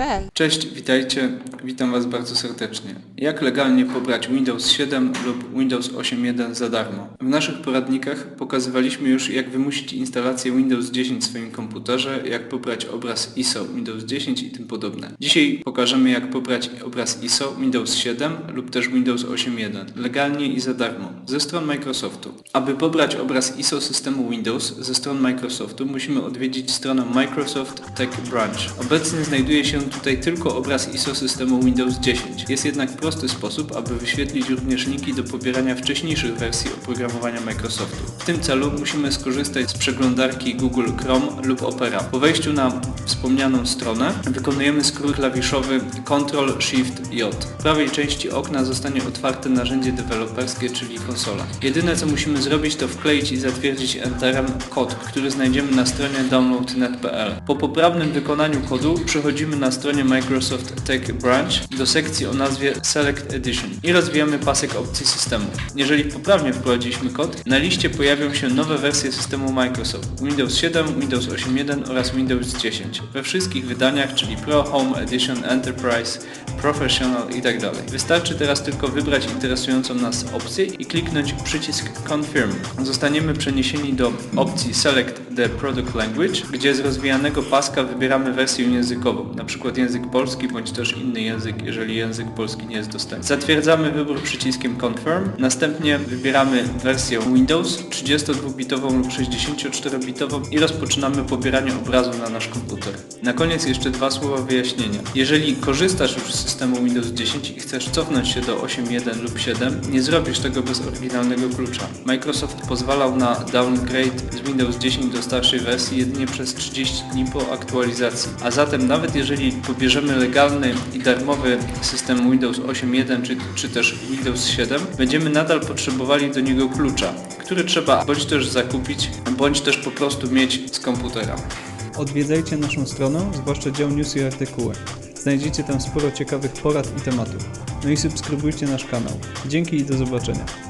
www.windows7.pl Cześć, witajcie. Witam Was bardzo serdecznie. Jak legalnie pobrać Windows 7 lub Windows 8.1 za darmo? W naszych poradnikach pokazywaliśmy już jak wymusić instalację Windows 10 w swoim komputerze, jak pobrać obraz ISO Windows 10 i tym podobne. Dzisiaj pokażemy jak pobrać obraz ISO Windows 7 lub też Windows 8.1 legalnie i za darmo ze stron Microsoftu. Aby pobrać obraz ISO systemu Windows ze stron Microsoftu musimy odwiedzić stronę Microsoft Tech Branch. Obecnie znajduje się tutaj tylko obraz ISO systemu Windows 10. Jest jednak prosty sposób, aby wyświetlić również linki do pobierania wcześniejszych wersji oprogramowania Microsoftu. W tym celu musimy skorzystać z przeglądarki Google Chrome lub Opera. Po wejściu na wspomnianą stronę wykonujemy skrót klawiszowy Ctrl Shift J. W prawej części okna zostanie otwarte narzędzie deweloperskie, czyli konsola. Jedyne co musimy zrobić to wkleić i zatwierdzić Enterem kod, który znajdziemy na stronie download.net.pl. Po poprawnym wykonaniu kodu przechodzimy na stronie Microsoft Tech Branch do sekcji o nazwie Select Edition i rozwijamy pasek opcji systemu. Jeżeli poprawnie wprowadziliśmy kod, na liście pojawią się nowe wersje systemu Microsoft Windows 7, Windows 8.1 oraz Windows 10 we wszystkich wydaniach, czyli Pro, Home Edition, Enterprise, Professional itd. Wystarczy teraz tylko wybrać interesującą nas opcję i kliknąć przycisk Confirm. Zostaniemy przeniesieni do opcji Select the Product Language, gdzie z rozwijanego paska wybieramy wersję językową, np. język polski bądź też inny język, jeżeli język polski nie jest dostępny. Zatwierdzamy wybór przyciskiem Confirm, następnie wybieramy wersję Windows 32-bitową lub 64-bitową i rozpoczynamy pobieranie obrazu na nasz komputer. Na koniec jeszcze dwa słowa wyjaśnienia. Jeżeli korzystasz już z systemu Windows 10 i chcesz cofnąć się do 8.1 lub 7, nie zrobisz tego bez oryginalnego klucza. Microsoft pozwalał na downgrade z Windows 10 do starszej wersji jedynie przez 30 dni po aktualizacji. A zatem nawet pobierzemy legalny i darmowy system Windows 8.1 czy, czy też Windows 7, będziemy nadal potrzebowali do niego klucza, który trzeba bądź też zakupić, bądź też po prostu mieć z komputera. Odwiedzajcie naszą stronę, zwłaszcza dział news i artykuły. Znajdziecie tam sporo ciekawych porad i tematów. No i subskrybujcie nasz kanał. Dzięki i do zobaczenia.